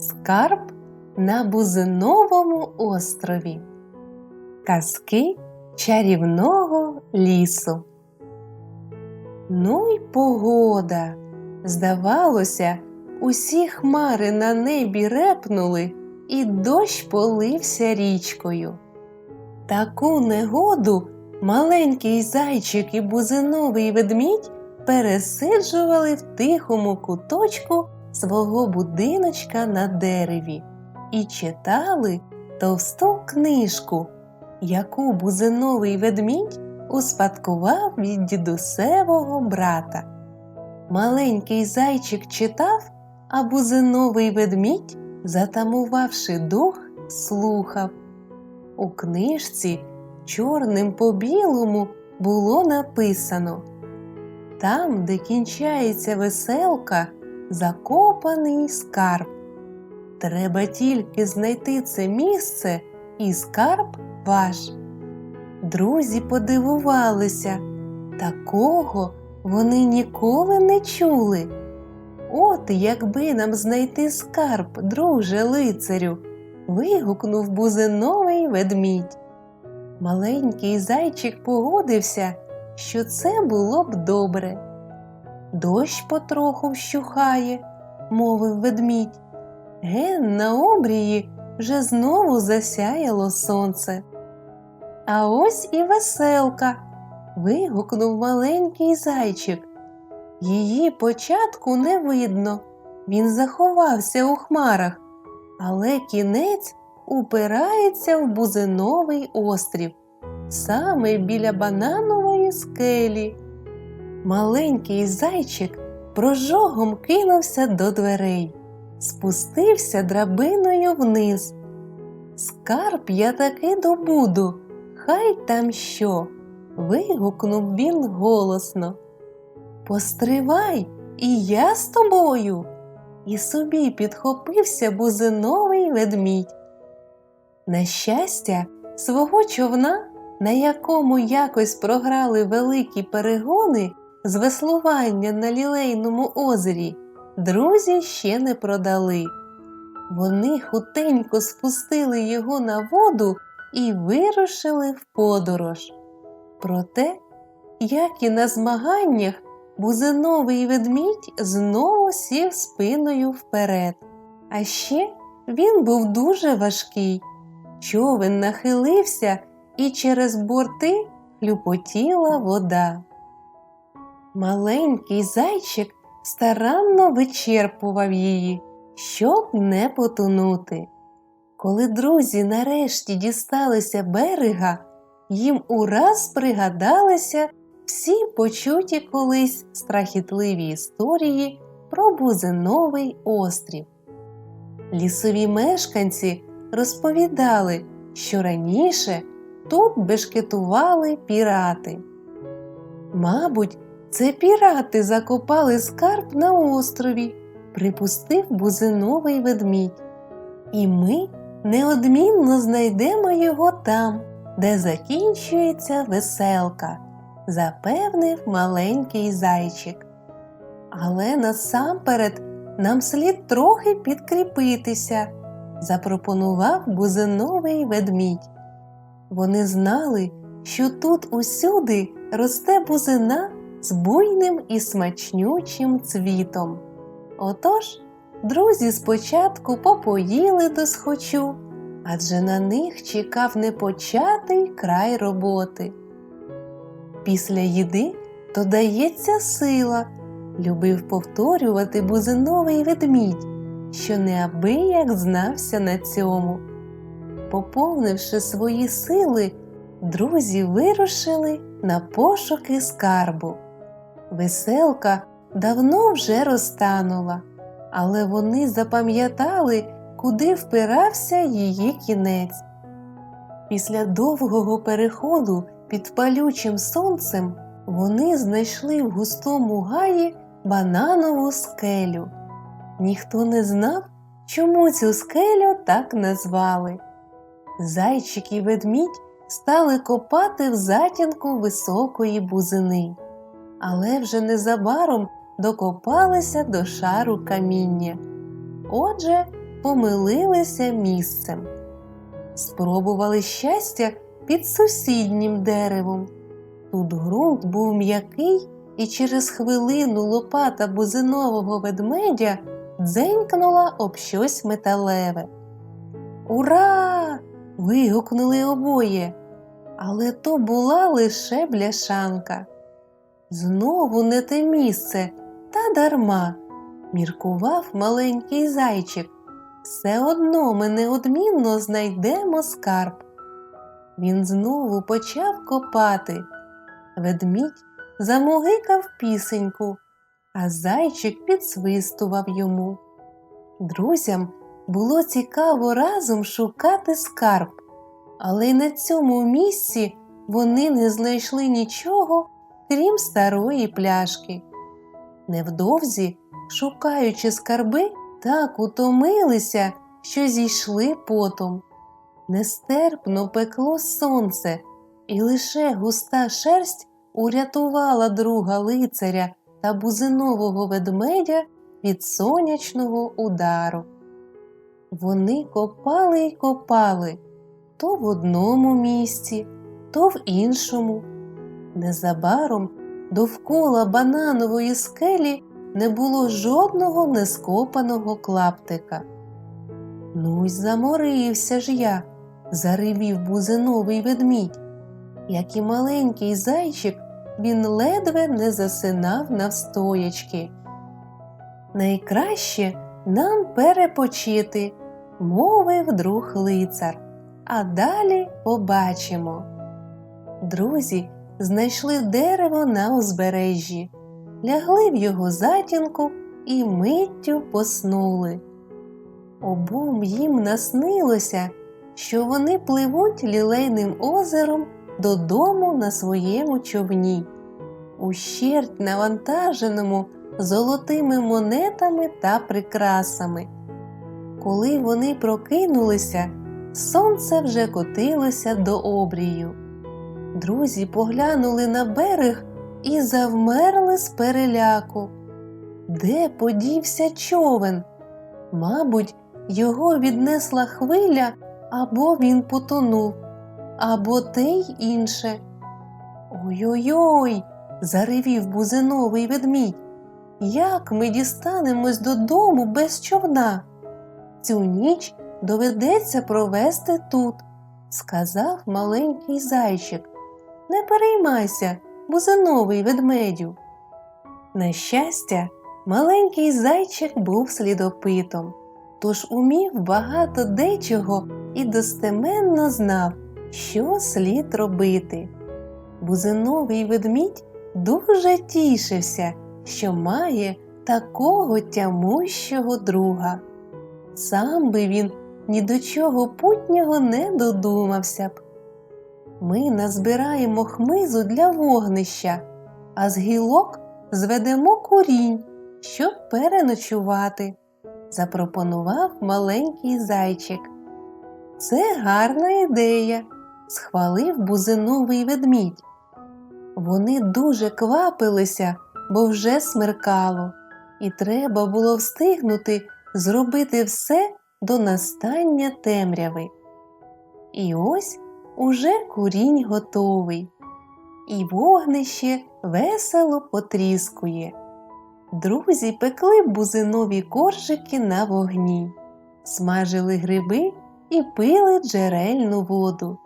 Скарб на Бузиновому острові. Казки чарівного лісу. Ну й погода. Здавалося, усі хмари на небі репнули, і дощ полився річкою. Таку негоду маленький зайчик і бузиновий ведмідь пересиджували в тихому куточку свого будиночка на дереві і читали товсту книжку, яку бузиновий ведмідь успадкував від дідусевого брата. Маленький зайчик читав, а бузиновий ведмідь, затамувавши дух, слухав. У книжці чорним по білому було написано Там, де кінчається веселка, закопаний скарб. Треба тільки знайти це місце, і скарб ваш. Друзі подивувалися, такого вони ніколи не чули. От якби нам знайти скарб, друже лицарю, вигукнув бузиновий ведмідь. Маленький зайчик погодився, що це було б добре. Дощ потроху вщухає, мовив ведмідь. Ген на обрії вже знову засяяло сонце. А ось і веселка. вигукнув маленький зайчик. Її початку не видно. Він заховався у хмарах, але кінець упирається в бузиновий острів, саме біля бананової скелі. Маленький зайчик прожогом кинувся до дверей, спустився драбиною вниз. Скарб я таки добуду, хай там що. вигукнув він голосно. Постривай, і я з тобою. І собі підхопився бузиновий ведмідь. На щастя, свого човна, на якому якось програли великі перегони з веслування на лілейному озері, друзі ще не продали. Вони хутенько спустили його на воду і вирушили в подорож. Проте, як і на змаганнях, бузиновий ведмідь знову сів спиною вперед. А ще він був дуже важкий. Човен нахилився і через борти хлюпотіла вода. Маленький зайчик старанно вичерпував її, щоб не потонути. Коли друзі нарешті дісталися берега, їм ураз пригадалися всі почуті колись страхітливі історії про Бузиновий острів. Лісові мешканці розповідали, що раніше тут бешкетували пірати. Мабуть, це пірати закопали скарб на острові, припустив бузиновий ведмідь. І ми неодмінно знайдемо його там, де закінчується веселка, запевнив маленький зайчик. Але насамперед нам слід трохи підкріпитися, запропонував бузиновий ведмідь. Вони знали, що тут усюди росте бузина з буйним і смачнючим цвітом. Отож, друзі спочатку попоїли до схочу, адже на них чекав непочатий край роботи. Після їди додається сила, любив повторювати бузиновий ведмідь, що неабияк знався на цьому. Поповнивши свої сили, друзі вирушили на пошуки скарбу. Веселка давно вже розтанула, але вони запам'ятали, куди впирався її кінець. Після довгого переходу під палючим сонцем вони знайшли в густому гаї бананову скелю. Ніхто не знав, чому цю скелю так назвали. Зайчик і ведмідь стали копати в затінку високої бузини, але вже незабаром докопалися до шару каміння. Отже, помилилися місцем. Спробували щастя під сусіднім деревом. Тут ґрунт був м'який, і через хвилину лопата бузинового ведмедя дзенькнула об щось металеве. Ура! вигукнули обоє, але то була лише бляшанка. Знову не те місце, та дарма, міркував маленький зайчик. Все одно ми неодмінно знайдемо скарб. Він знову почав копати. Ведмідь замугикав пісеньку, а зайчик підсвистував йому. Друзям було цікаво разом шукати скарб, але й на цьому місці вони не знайшли нічого, крім старої пляшки. Невдовзі, шукаючи скарби, так утомилися, що зійшли потом. Нестерпно пекло сонце, і лише густа шерсть урятувала друга лицаря та бузинового ведмедя від сонячного удару. Вони копали й копали то в одному місці, то в іншому. Незабаром довкола бананової скелі не було жодного нескопаного клаптика. Ну й заморився ж я, заривів бузиновий ведмідь. Як і маленький зайчик, він ледве не засинав навстоячки. Найкраще нам перепочити, мовив друг лицар, а далі побачимо. Друзі знайшли дерево на узбережжі, лягли в його затінку і миттю поснули. Обом їм наснилося, що вони пливуть лілейним озером додому на своєму човні, ущерть навантаженому золотими монетами та прикрасами. Коли вони прокинулися, сонце вже котилося до обрію. Друзі поглянули на берег і завмерли з переляку. Де подівся човен? Мабуть, його віднесла хвиля, або він потонув, або те й інше. Ой-ой-ой, заревів бузиновий ведмідь. Як ми дістанемось додому без човна? Цю ніч доведеться провести тут, сказав маленький зайчик. Не переймайся, бузиновий ведмедю. На щастя, маленький зайчик був слідопитом, тож умів багато дечого і достеменно знав, що слід робити. Бузиновий ведмідь дуже тішився, що має такого тямущого друга. Сам би він ні до чого путнього не додумався б. Ми назбираємо хмизу для вогнища, а з гілок зведемо курінь, щоб переночувати, запропонував маленький зайчик. Це гарна ідея, схвалив бузиновий ведмідь. Вони дуже квапилися, бо вже смеркало, і треба було встигнути зробити все до настання темряви. І ось уже курінь готовий, і вогнище весело потріскує. Друзі пекли бузинові коржики на вогні, смажили гриби і пили джерельну воду,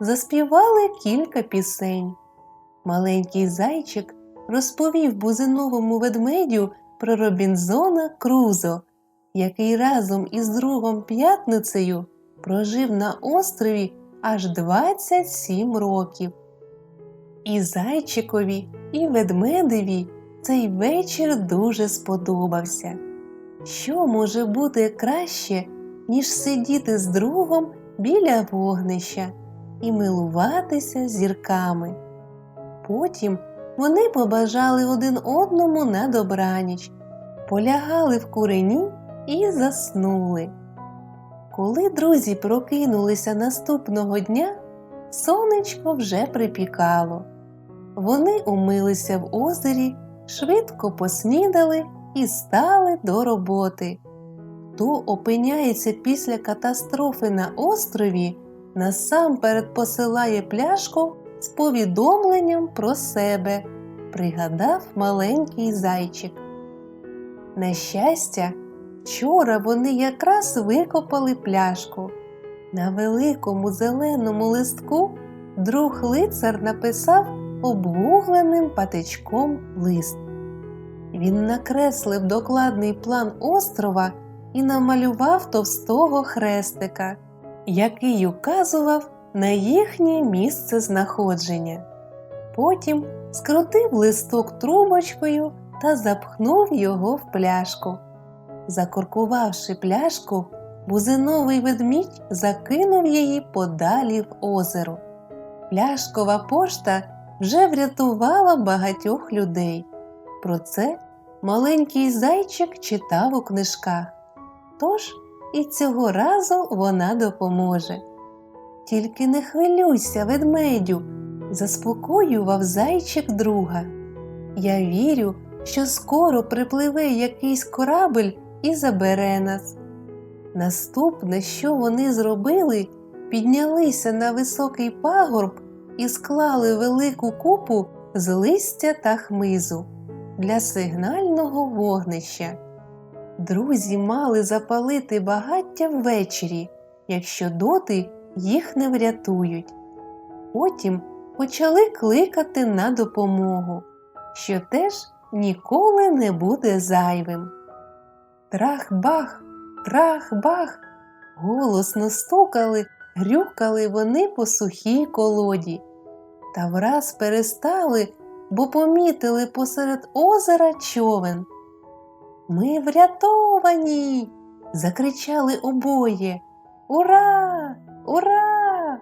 заспівали кілька пісень. Маленький зайчик розповів бузиновому ведмедю про Робінзона Крузо, який разом із другом п'ятницею прожив на острові аж 27 років. І зайчикові, і ведмедеві цей вечір дуже сподобався. Що може бути краще, ніж сидіти з другом біля вогнища і милуватися зірками? Потім вони побажали один одному на добраніч, полягали в курені і заснули. Коли друзі прокинулися наступного дня, сонечко вже припікало. Вони умилися в озері, швидко поснідали і стали до роботи. Хто опиняється після катастрофи на острові, насамперед посилає пляшку з повідомленням про себе, пригадав маленький зайчик. На щастя, вчора вони якраз викопали пляшку. На великому зеленому листку друг лицар написав обвугленим патичком лист. Він накреслив докладний план острова і намалював товстого хрестика, який указував на їхнє місце знаходження. Потім скрутив листок трубочкою та запхнув його в пляшку. Закоркувавши пляшку, бузиновий ведмідь закинув її подалі в озеро. Пляшкова пошта вже врятувала багатьох людей. Про це маленький зайчик читав у книжках. Тож і цього разу вона допоможе. Тільки не хвилюйся, ведмедю, заспокоював зайчик друга. Я вірю, що скоро припливе якийсь корабель і забере нас. Наступне, що вони зробили, піднялися на високий пагорб і склали велику купу з листя та хмизу для сигнального вогнища. Друзі мали запалити багаття ввечері, якщо доти їх не врятують. Потім почали кликати на допомогу, що теж ніколи не буде зайвим. Трах-бах, трах-бах, голосно стукали, грюкали вони по сухій колоді. Та враз перестали, бо помітили посеред озера човен. Ми врятовані. закричали обоє. Ура! Ура!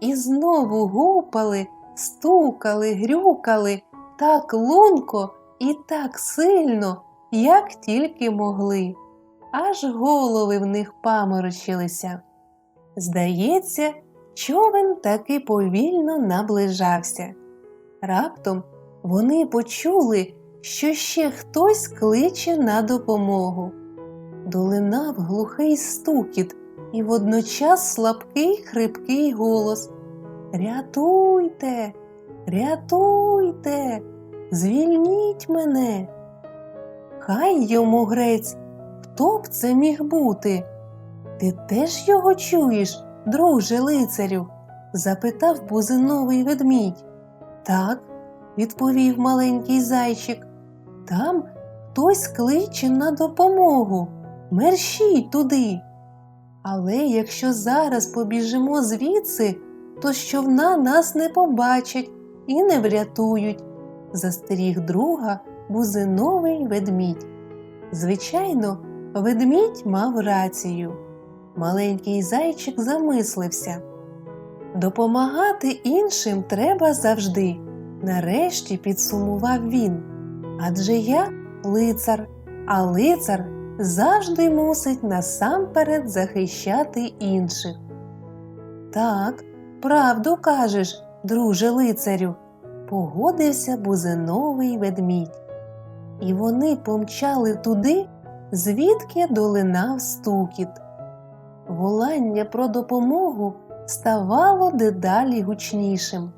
І знову гупали, стукали, грюкали так лунко і так сильно, як тільки могли, аж голови в них паморочилися. Здається, човен таки повільно наближався. Раптом вони почули, що ще хтось кличе на допомогу. Долинав глухий стукіт і водночас слабкий хрипкий голос Рятуйте, рятуйте, звільніть мене. Хай йому грець, хто б це міг бути? Ти теж його чуєш, друже лицарю? запитав бузиновий ведмідь. Так, відповів маленький зайчик. Там хтось кличе на допомогу. Мерщій туди. Але якщо зараз побіжимо звідси, то човна нас не побачать і не врятують, застеріг друга бузиновий ведмідь. Звичайно, ведмідь мав рацію. Маленький зайчик замислився. Допомагати іншим треба завжди. Нарешті підсумував він. Адже я лицар, а лицар завжди мусить насамперед захищати інших. Так, правду кажеш, друже лицарю, погодився бузиновий ведмідь. І вони помчали туди, звідки долинав стукіт. Волання про допомогу ставало дедалі гучнішим.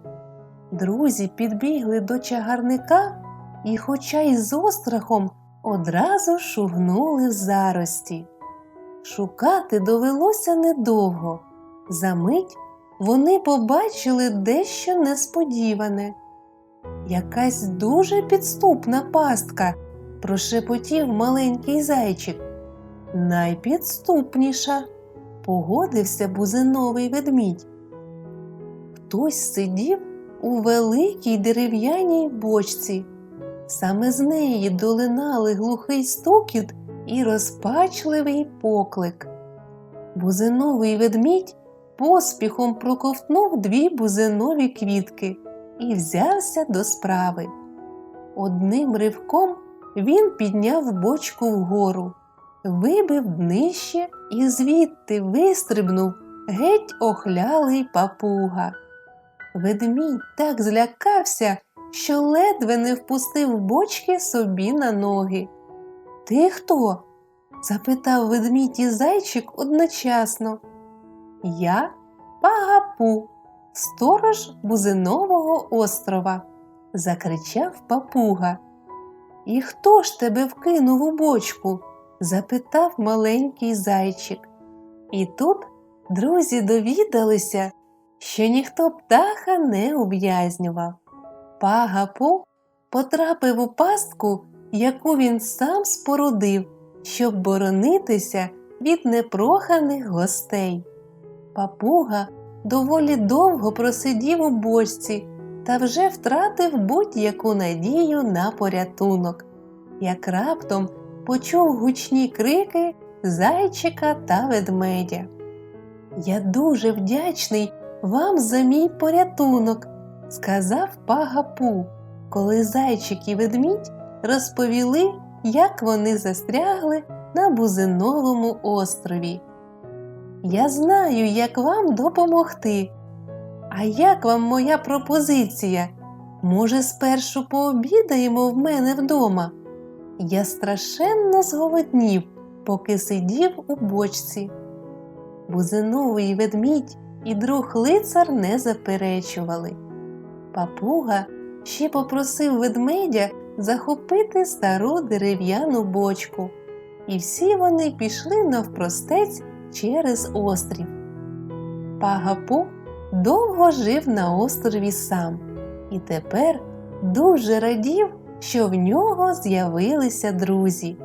Друзі підбігли до чагарника і, хоча й з острахом, одразу шугнули в зарості. Шукати довелося недовго. Замить вони побачили дещо несподіване. Якась дуже підступна пастка, прошепотів маленький зайчик. Найпідступніша, погодився бузиновий ведмідь. Хтось сидів у великій дерев'яній бочці. Саме з неї долинали глухий стукіт і розпачливий поклик. Бузиновий ведмідь поспіхом проковтнув дві бузинові квітки і взявся до справи. Одним ривком він підняв бочку вгору, вибив днище і звідти вистрибнув геть охлялий папуга. Ведмідь так злякався, що ледве не впустив бочки собі на ноги. Ти хто? запитав ведмідь і зайчик одночасно. Я Пагапу, сторож Бузинового острова, закричав папуга. І хто ж тебе вкинув у бочку? запитав маленький зайчик. І тут друзі довідалися, що ніхто птаха не ув'язнював. Пагапу потрапив у пастку, яку він сам спорудив, щоб боронитися від непроханих гостей. Папуга доволі довго просидів у бочці та вже втратив будь-яку надію на порятунок, як раптом почув гучні крики зайчика та ведмедя. Я дуже вдячний вам за мій порятунок, сказав пагапу, коли зайчик і ведмідь розповіли, як вони застрягли на Бузиновому острові. Я знаю, як вам допомогти. А як вам моя пропозиція? Може, спершу пообідаємо в мене вдома? Я страшенно зголоднів, поки сидів у бочці. Бузиновий ведмідь і друг лицар не заперечували. Папуга ще попросив ведмедя захопити стару дерев'яну бочку, і всі вони пішли навпростець через острів. Пагапу довго жив на острові сам і тепер дуже радів, що в нього з'явилися друзі.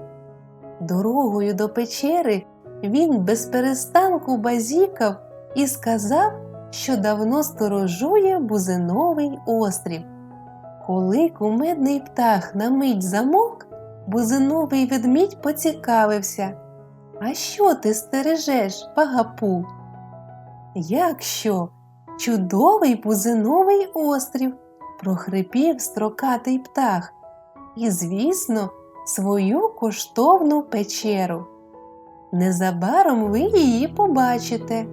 Дорогою до печери він без перестанку базікав і сказав, що давно сторожує бузиновий острів. Коли кумедний птах на мить замовк, бузиновий ведмідь поцікавився. А що ти стережеш, пагапу? Як що? Чудовий бузиновий острів, прохрипів строкатий птах, і, звісно, свою коштовну печеру. Незабаром ви її побачите.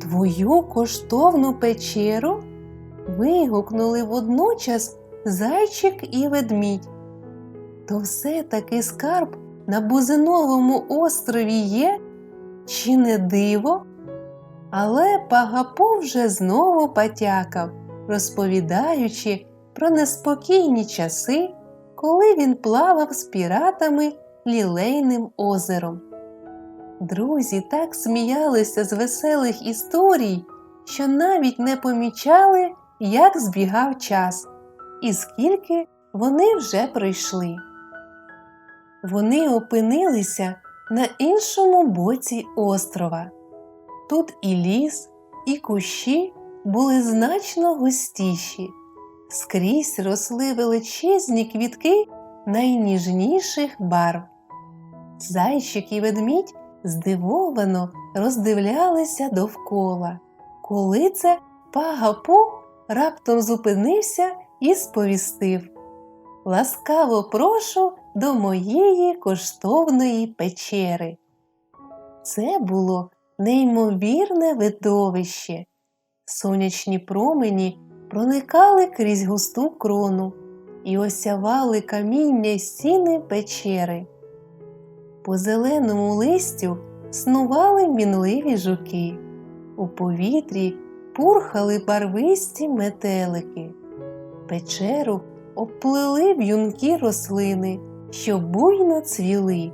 Твою коштовну печеру? вигукнули водночас зайчик і ведмідь. То все таки скарб на Бузиновому острові є, чи не диво? Але Пагапо вже знову потякав, розповідаючи про неспокійні часи, коли він плавав з піратами лілейним озером. Друзі так сміялися з веселих історій, що навіть не помічали, як збігав час, і скільки вони вже пройшли. Вони опинилися на іншому боці острова. Тут і ліс, і кущі були значно густіші, скрізь росли величезні квітки найніжніших барв. Зайчик і ведмідь здивовано роздивлялися довкола, коли це пагапу раптом зупинився і сповістив Ласкаво прошу до моєї коштовної печери. Це було неймовірне видовище. Сонячні промені проникали крізь густу крону і осявали каміння стіни печери. По зеленому листю снували мінливі жуки, у повітрі пурхали барвисті метелики. Печеру обплили в'юнкі рослини, що буйно цвіли.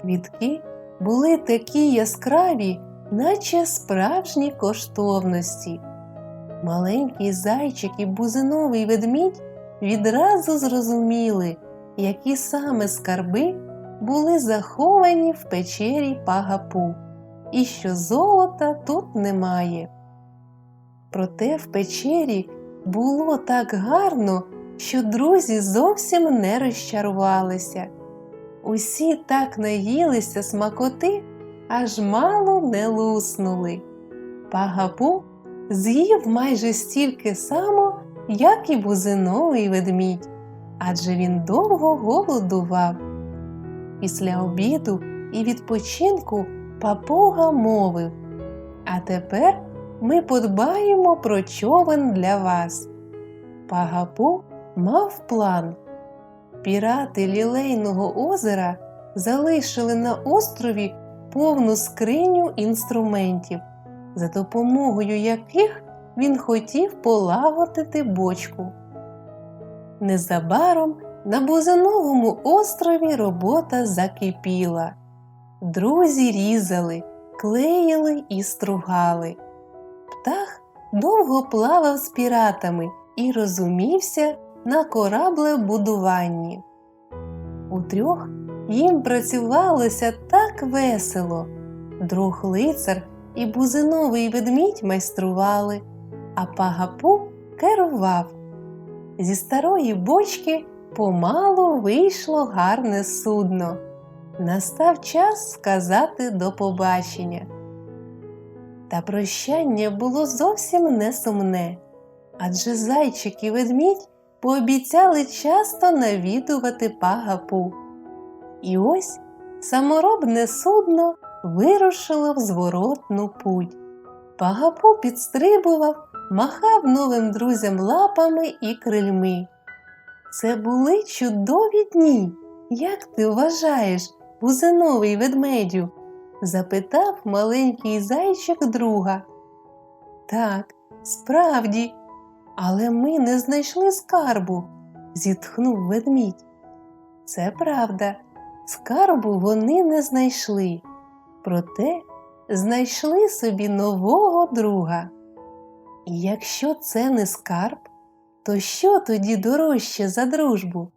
Квітки були такі яскраві, наче справжні коштовності. Маленький зайчик і бузиновий ведмідь відразу зрозуміли, які саме скарби були заховані в печері пагапу, і що золота тут немає. Проте в печері було так гарно, що друзі зовсім не розчарувалися. Усі так наїлися смакоти, аж мало не луснули. Пагапу з'їв майже стільки само, як і бузиновий ведмідь, адже він довго голодував. Після обіду і відпочинку папуга мовив А тепер ми подбаємо про човен для вас. Пагапу мав план. Пірати Лілейного озера залишили на острові повну скриню інструментів, за допомогою яких він хотів полагодити бочку. Незабаром на Бузиновому острові робота закипіла. Друзі різали, клеїли і стругали. Птах довго плавав з піратами і розумівся на кораблебудуванні. Утрьох їм працювалося так весело. Друг лицар і бузиновий ведмідь майстрували, а пагапу керував. Зі старої бочки помалу вийшло гарне судно. Настав час сказати до побачення. Та прощання було зовсім не сумне, адже зайчик і ведмідь пообіцяли часто навідувати пагапу. І ось саморобне судно вирушило в зворотну путь. Пагапу підстрибував, махав новим друзям лапами і крильми. Це були чудові дні. Як ти вважаєш, бузиновий ведмедю? запитав маленький зайчик друга. Так, справді, але ми не знайшли скарбу, зітхнув ведмідь. Це правда, скарбу вони не знайшли, проте знайшли собі нового друга. І якщо це не скарб, то що тоді дорожче за дружбу?